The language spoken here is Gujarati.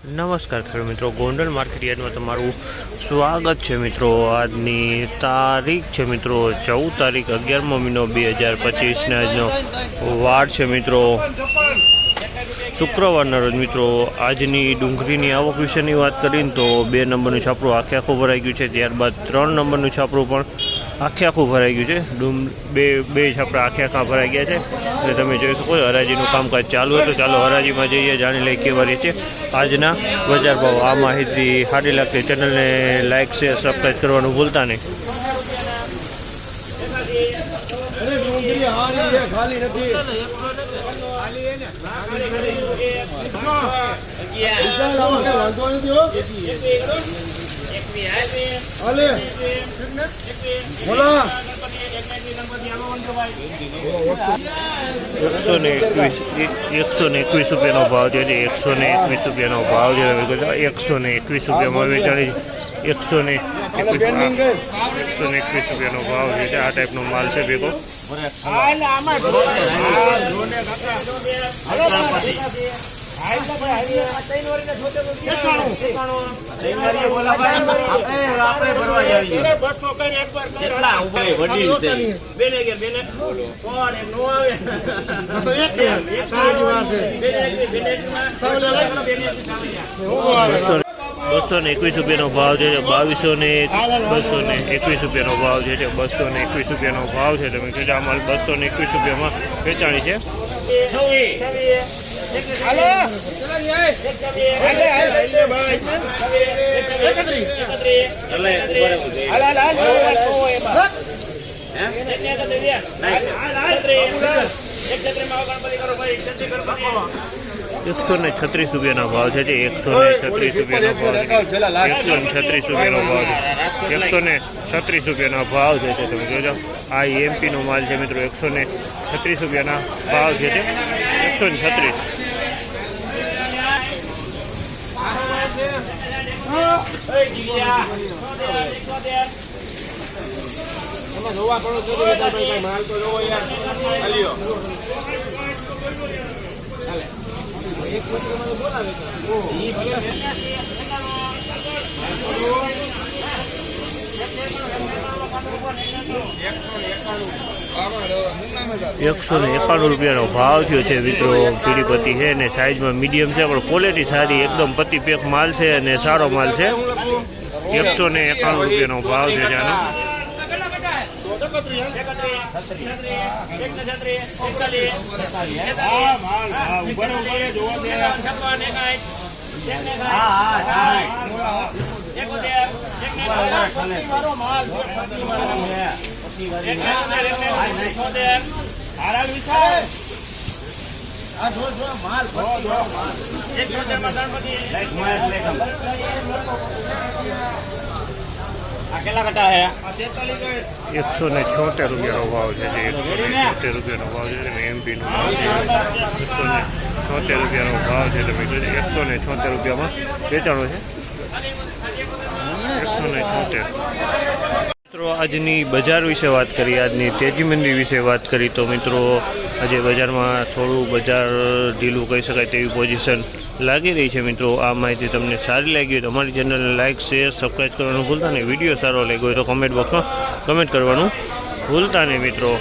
નમસ્કાર ખેડૂત મિત્રો, ગોંડલ માર્કેટ યાર્ડમાં તમારું સ્વાગત છે મિત્રો. આજની તારીખ છે મિત્રો, ચૌદ તારીખ અગિયારમો મહિનો બે હજાર પચીસને આજનો વાર છે મિત્રો. શુક્રવારના રોજ મિત્રો, આજની ડુંગળીની આવક વિશેની વાત કરીને તો બે નંબરનું છાપરું આખે આખું ભરાઈ ગયું છે. ત્યારબાદ ત્રણ નંબરનું છાપરું પણ આખે આખું ભરાઈ ગયું છે. ડુમ, બે બે છાપરા આખે આખા ભરાઈ ગયા છે. એટલે તમે જોઈ શકો છો, હરાજીનું કામકાજ ચાલુ હતું. ચાલો હરાજીમાં જઈએ, જાણી લઈએ કેવા રહે છે આજના બજાર ભાવ. આ માહિતી સારી લાગતી ચેનલને લાઇક શેર સબસ્ક્રાઈબ કરવાનું ભૂલતા નહીં. ખાલી નથી. વિશાલ આવો કે વાંધો નથી હો. બોલા. એકસો ને એકવીસ એકસો ને એકવીસ રૂપિયાનો ભાવ જે છે એકસો ને એકવીસ રૂપિયાનો ભાવ છે એકસો ને એકવીસ રૂપિયામાં વેચાણી એકસો ને એકવીસ એકસો ને એકવીસ રૂપિયાનો ભાવ છે આ ટાઈપનો માલ છે ભેગો બસો બસો ને એકવીસ રૂપિયાનો ભાવ છે બાવીસો ને બસો ને એકવીસ રૂપિયાનો ભાવ જે છે બસો ને એકવીસ રૂપિયાનો ભાવ છે તમે કીધું આ માલ બસો ને એકવીસ રૂપિયામાં વેચાણી છે. એકસો ને છત્રીસ રૂપિયાનો ભાવ છે જે એકસો ને છત્રીસ રૂપિયાનો ભાવ એકસો ને છત્રીસ રૂપિયાનો ભાવ છે. એકસો ને છત્રીસ રૂપિયાનો ભાવ છે તે તમે જોજો. આ એમપીનો માલ છે મિત્રો, એકસો ને છત્રીસ રૂપિયાના ભાવ છે તે એકસો ને છત્રીસ. માલ તો જોવો યાર. એકસો ને એકાણું રૂપિયાનો ભાવ થયો છે મિત્રો. પીડીપતિ છે અને સાઇઝમાં મીડિયમ છે, પણ ક્વોલિટી સારી, એકદમ પતિ પેક માલ છે અને સારો માલ છે. એકસો ને એકાણું રૂપિયાનો ભાવ છે જાનો માલ એક ગણપતિ એકસો ને છોતેર રૂપિયાનો ભાવ છે જે એકસો ને છોતેર રૂપિયાનો ભાવ છે અને એમપીનો ભાવ છે એકસો ને છોતેર રૂપિયાનો ભાવ છે. તમે એકસો ને છોતેર રૂપિયામાં વેચાણો છે. એકસો ને છોતેર. મિત્રો, આજની બજાર વિશે વાત કરી આજની તેજી મંદી વિશે વાત કરી તો મિત્રો, આજે બજારમાં થોડું બજાર ઢીલું કહી શકાય તેવી પોઝિશન લાગી રહી છે મિત્રો. આ માહિતી તમને સારી લાગી હોય તો અમારી ચેનલને લાઇક શેર સબસ્ક્રાઈબ કરવાનું ભૂલતા નહીં. વીડિયો સારો લાગ્યો હોય તો કમેન્ટ બોક્સમાં કમેન્ટ કરવાનું ભૂલતા નહીં મિત્રો.